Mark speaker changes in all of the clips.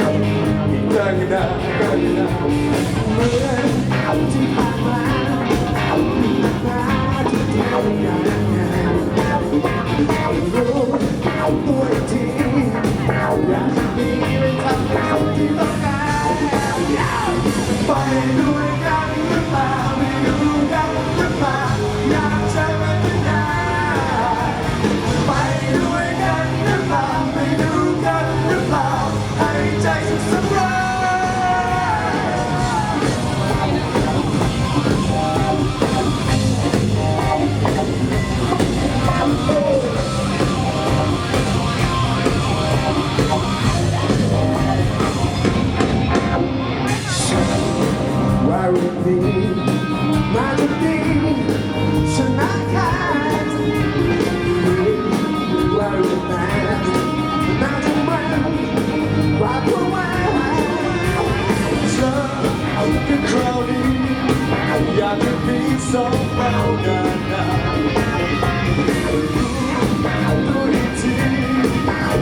Speaker 1: กันนะกันนะ
Speaker 2: เมือนที่ผ่านมามีมาที่เดียวกันรู้ตัวทีอยากมีเป็นคที่ต้องการไปด้วยกันหรือเปล่า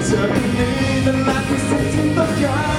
Speaker 2: Terminate the life is. Setting the fire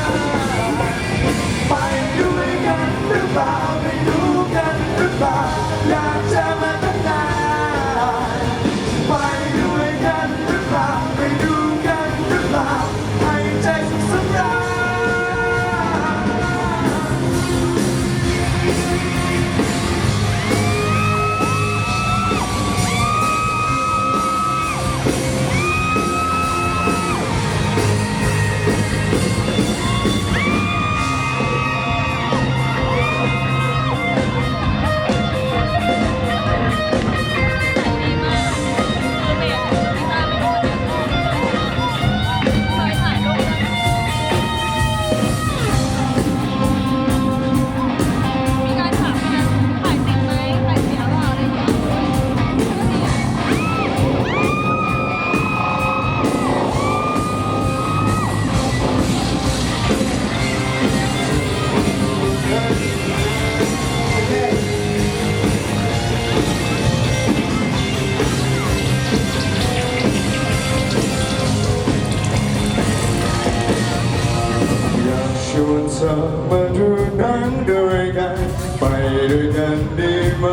Speaker 2: ส
Speaker 3: มาดูนัง
Speaker 1: ด้วยกัน ไปด้วยกันดีไหม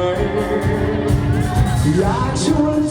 Speaker 2: อยากชวน